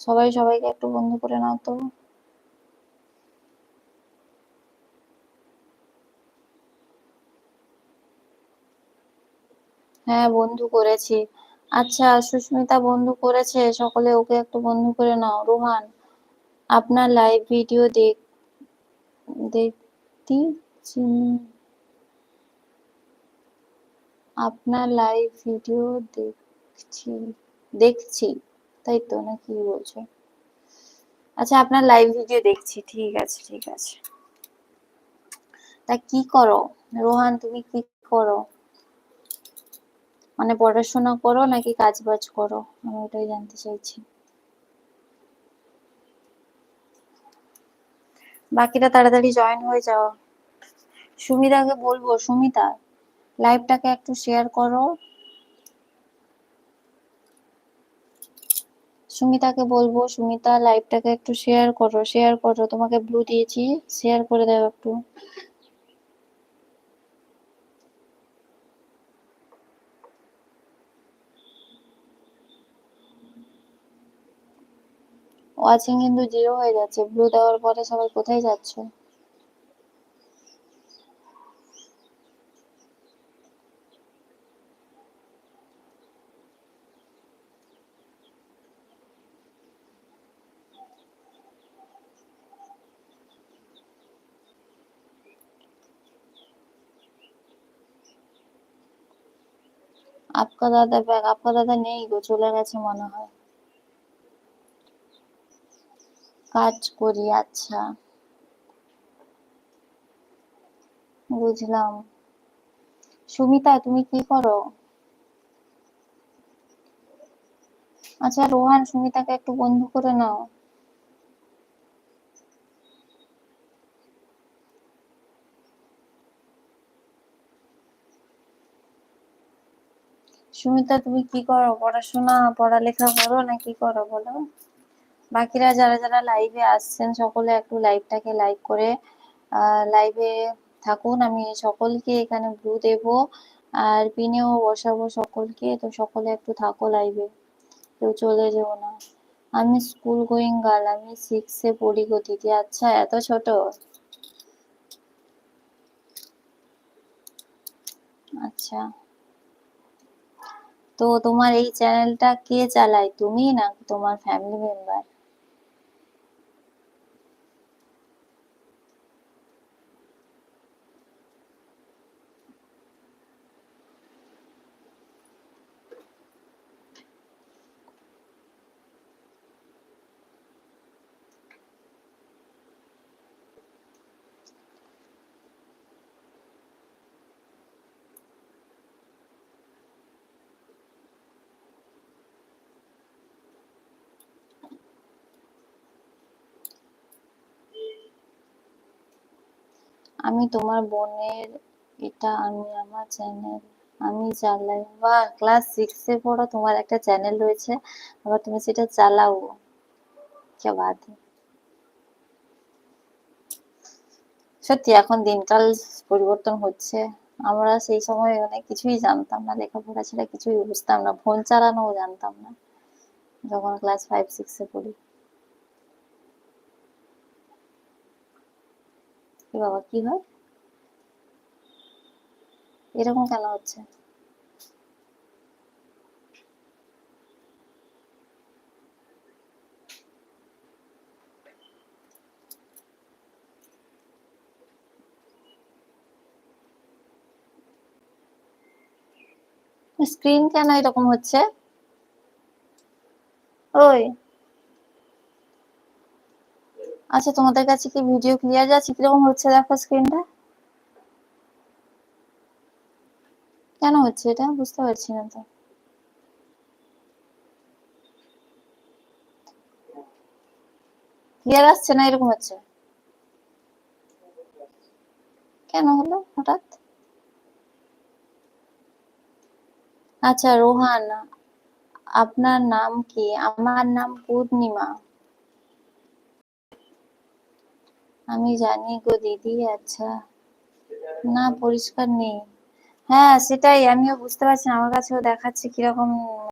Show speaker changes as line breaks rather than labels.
সবাই সবাইকে একটু বন্ধু করে নাও তো। হ্যাঁ বন্ধু করেছি। আচ্ছা সুস্মিতা বন্ধু করেছে, সকলে ওকে একটু বন্ধু করে নাও। রোহান, আপনার লাইভ ভিডিও দেখ দেখতি? আপনার লাইভ ভিডিও দেখছি। দেখছি। তাই তো না কি বলছো? আচ্ছা আপনার লাইভ ভিডিও দেখছি, ঠিক আছে ঠিক আছে। তা কি করো? রোহান, তুমি কি করো? মানে পড়াশোনা করো নাকি কাজ বাজ করো? আমি ওটাই জানতে চাইছি। বাকিটা তাড়াতাড়ি জয়েন হয়ে যাও। সুমিতাকে বলব, সুমিতা লাইভটাকে একটু শেয়ার করো। সুমিতাকে বলব, সুমিতা লাইভটাকে একটু শেয়ার করো শেয়ার করো। তোমাকে ব্লু দিয়েছি শেয়ার করে দাও একটু। ওয়াচিং কিন্তু জিরো হয়ে যাচ্ছে। ব্লু দেওয়ার পরে সবাই কোথায় যাচ্ছে? আপকা দাদা ব্যাগ, আপকা দাদা নেই গো, চলে গেছে মনে হয়। কাজ করি আচ্ছা। বুঝলাম। সুমিতা, তুমি কি করো? আচ্ছা রোহান, সুমিতাকে একটু বন্ধু করে নাও। সুমিতা, তুমি কি করো? পড়াশোনা, পড়ালেখা করো না কি করো বলো? বাকিরা যারা যারা লাইভে আসছেন, সকলে একটু লাইভটাকে লাইক করে লাইভে থাকুন। আমি সকলকে এখানে ব্লু দেব আর পিনেও বসাবো সকলকে। তো সকলে একটু থাকো লাইভে কেউ চলে যেও না। আমি স্কুল গোয়িং গার্ল আমি সিক্সে পড়ি গো দিদি। আচ্ছা এত ছোট? আচ্ছা। তো তোমার এই চ্যানেলটা কে চালায়? তুমি না তোমার ফ্যামিলি মেম্বার আমি তোমার বোনের, এটা আমি আমার চ্যানেল আমি চালাই। বা ক্লাস সিক্সে পড়ো তোমার একটা চ্যানেল রয়েছে, আবার তুমি সেটা চালাও। কে বাদ? সত্যি, এখন দিনকাল পরিবর্তন হচ্ছে। আমরা সেই সময় অনেক কিছুই জানতাম না, লেখাপড়া ছাড়া কিছুই বুঝতাম না, ফোন চালানোও জানতাম না, যখন ক্লাস ফাইভ সিক্সে পড়ি। বাবা কি হয়? এরকম কেন হচ্ছে? স্ক্রিন কেন এরকম হচ্ছে? ওই আচ্ছা তোমাদের কাছে কি ভিডিও ক্লিয়ার যাচ্ছে কীরকম হচ্ছে দেখো স্ক্রিনটা কেন হচ্ছে এটা? বুঝতে পারছি না তো। ক্লিয়ার আসছে না এরকম হচ্ছে? কেন হলো হঠাৎ? আচ্ছা রোহান, আপনার নাম কি? আমার নাম পূর্ণিমা। আমি জানি গো দিদি আচ্ছা। না, পরিষ্কার নেই। হ্যাঁ সেটাই, আমিও বুঝতে পারছি না, আমার কাছেও দেখাচ্ছে কীরকম